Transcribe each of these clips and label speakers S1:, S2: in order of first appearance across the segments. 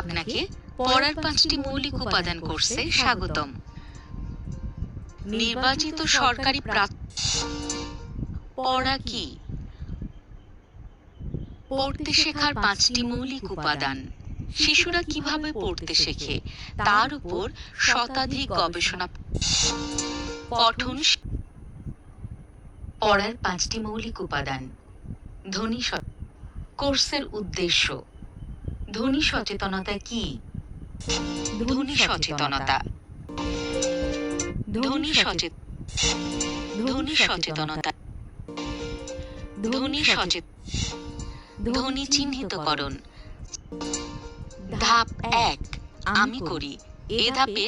S1: আপনাকে পড়ার পাঁচটি মৌলিক উপাদান কোর্সে স্বাগতম। নির্বাচিত সরকারি পড়া কি? পড়তে শেখার পাঁচটি মৌলিক উপাদান। শিশুরা কীভাবে পড়তে শেখে? তার উপর শতাধিক গবেষণা পঠন পড়ার পাঁচটি মৌলিক উপাদান। ধ্বনি কোর্সের উদ্দেশ্য ধ্বনি সচেতনতা কি? ধ্বনি সচেতনতা। ধ্বনি ধ্বনি সচেতনতা। ধ্বনি সচেত ধ্বনি চিহ্নিতকরণ। ধাপ এক আমি করি। এ ধাপে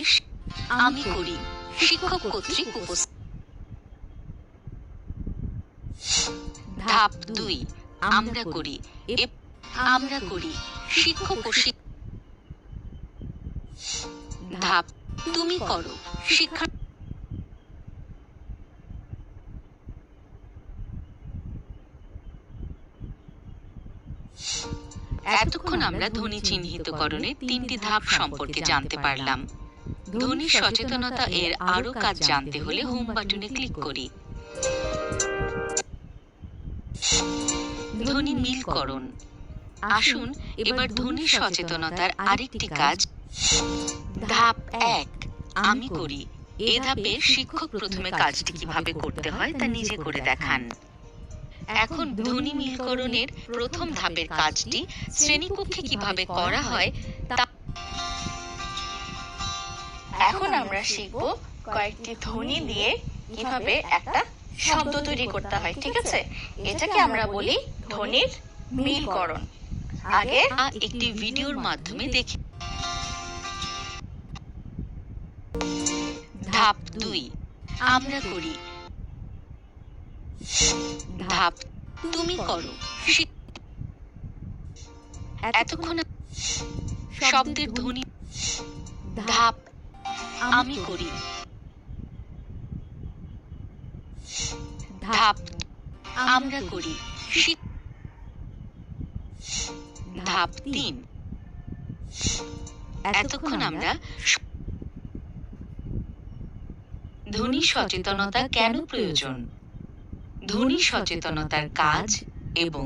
S1: আমি করি। শিক্ষক কর্তৃক উপস্থিত ধাপ দুই আমরা করি। আমরা করি। শিক্ষক ও ধাপ, তুমি করো। শিক্ষা এতক্ষণ আমরা ধ্বনি চিহ্নিতকরণের তিনটি ধাপ সম্পর্কে জানতে পারলাম। ধ্বনি সচেতনতা এর আরও কাজ জানতে হলে হোম বাটনে ক্লিক করি। ধ্বনি মিলকরণ। আসুন এবার ধ্বনি সচেতনতার আরেকটি কাজ। ধাপ এক আমি করি। এ ধাপে শিক্ষক প্রথমে কাজটি কীভাবে করতে হয় তা নিজে করে দেখান। এখন ধ্বনি মিলকরণের প্রথম ধাপের কাজটি শ্রেণীকক্ষে কীভাবে করা হয় তা
S2: এখন আমরা শিখব কয়েকটি ধ্বনি দিয়ে কীভাবে একটা শব্দ তৈরি করতে হয় ঠিক আছে? এটাকে আমরা বলি ধ্বনির মিলকরণ। আগে
S1: একটি ভিডিওর মাধ্যমে দেখে ধাপ দুই। আমরা করি। ধাপ তুমি করো। এতক্ষণ শব্দের ধ্বনি। ধাপ আমি করি। ধাপ আমরা করি। ধাপ তিন। এতক্ষণ আমরা ধ্বনি সচেতনতা কেন প্রয়োজন? ধ্বনি সচেতনতার কাজ এবং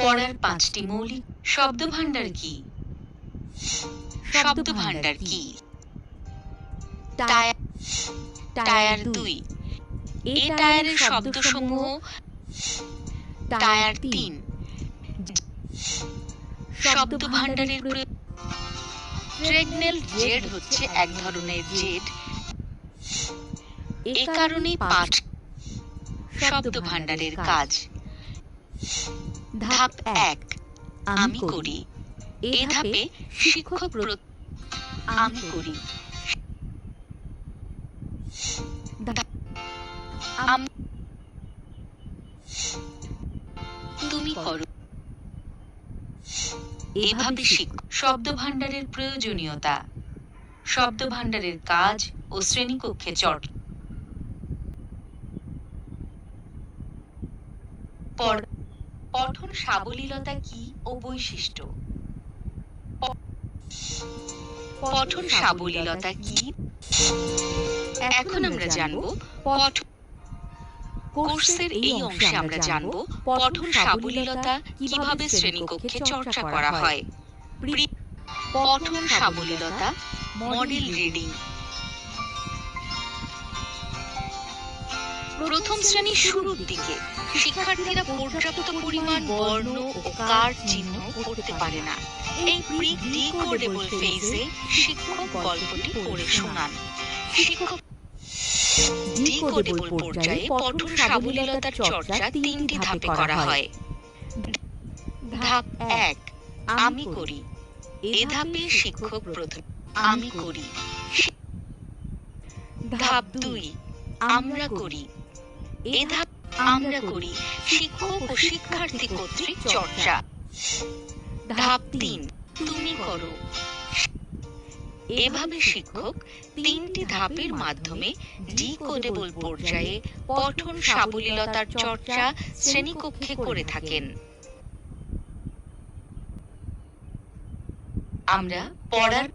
S1: পড়ার পাঁচটি মৌলিক শব্দ ভাণ্ডার কি? শব্দ ভাণ্ডার কি? টায়ার দুই। এ টায়ারের শব্দসমূহ টায়ার তিন। শব্দ ভাণ্ডারের ট্রেডনেল জেড হচ্ছে এক ধরনের জেড। এ কারণেই পাঠ শব্দ ভাণ্ডারের কাজ। ধাপ এক আমি করি। এ ধাপে শিক্ষক আমি করি। তুমি করো। এভাবে শিখ শব্দ ভাণ্ডারের প্রয়োজনীয়তা শব্দ ভাণ্ডারের কাজ ও শ্রেণীকক্ষে চট পড়- পঠন সাবলীলতা কি ও বৈশিষ্ট্য? পঠন সাবলীলতা কি? এখন আমরা জানব পঠ কোর্সের এই অংশে আমরা জানব পঠন সাবলীলতা কীভাবে শ্রেণীকক্ষে চর্চা করা হয়। পঠন সাবলীলতা মডেল রিডিং। প্রথম শ্রেণির শুরুর দিকে শিক্ষার্থীরা পর্যাপ্ত পরিমাণ বর্ণ ও কার চিহ্ন পড়তে পারে না। এই প্রি ডিকোডেবল ফেজে শিক্ষক গল্পটি পড়ে শোনান। শিক্ষক ডিকোডেবল পর্যায়ে পঠন সাবলীলতার চর্চা তিনটি ধাপে করা হয়। ধাপ এক, আমি করি। এ ধাপে শিক্ষক প্রথম, আমি করি। ধাপ দুই, আমরা করি। এ আমরা করি শিক্ষক ও শিক্ষার্থী কর্তৃক চর্চা। ধাপ তিন, তুমি করো। এভাবে শিক্ষক তিনটি ধাপের মাধ্যমে ডিকোডেবল পর্যায়ে পঠন সাবলীলতার চর্চা শ্রেণীকক্ষে করে থাকেন। আমরা পড়ার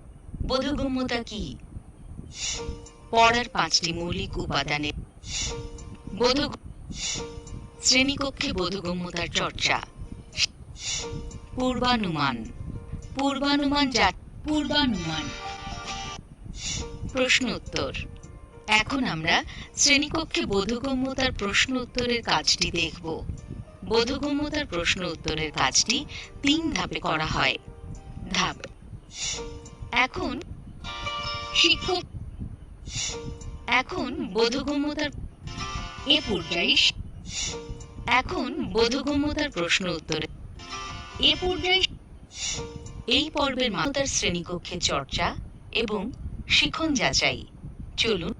S1: বোধগম্যতা কি? পড়ার পাঁচটি মৌলিক উপাদানের বোধ শ্রেণীকক্ষে বোধগম্যতার চর্চা। পূর্বানুমান। পূর্বানুমান যা পূর্বানুমান। প্রশ্ন উত্তর। এখন আমরা শ্রেণীকক্ষে বোধগম্যতার প্রশ্ন উত্তরের কাজটি দেখব। বোধগম্যতার প্রশ্ন উত্তরের কাজটি তিন ধাপে করা হয়। ধাপ। এখন শিক্ষক এখন বোধগম্যতার এ পর্যায়ে এখন বোধগম্যতার প্রশ্ন উত্তরে। এ পর্যায়ে এই পর্বের মাতার শ্রেণীকক্ষে চর্চা এবং শিখন যাচাই। চলুন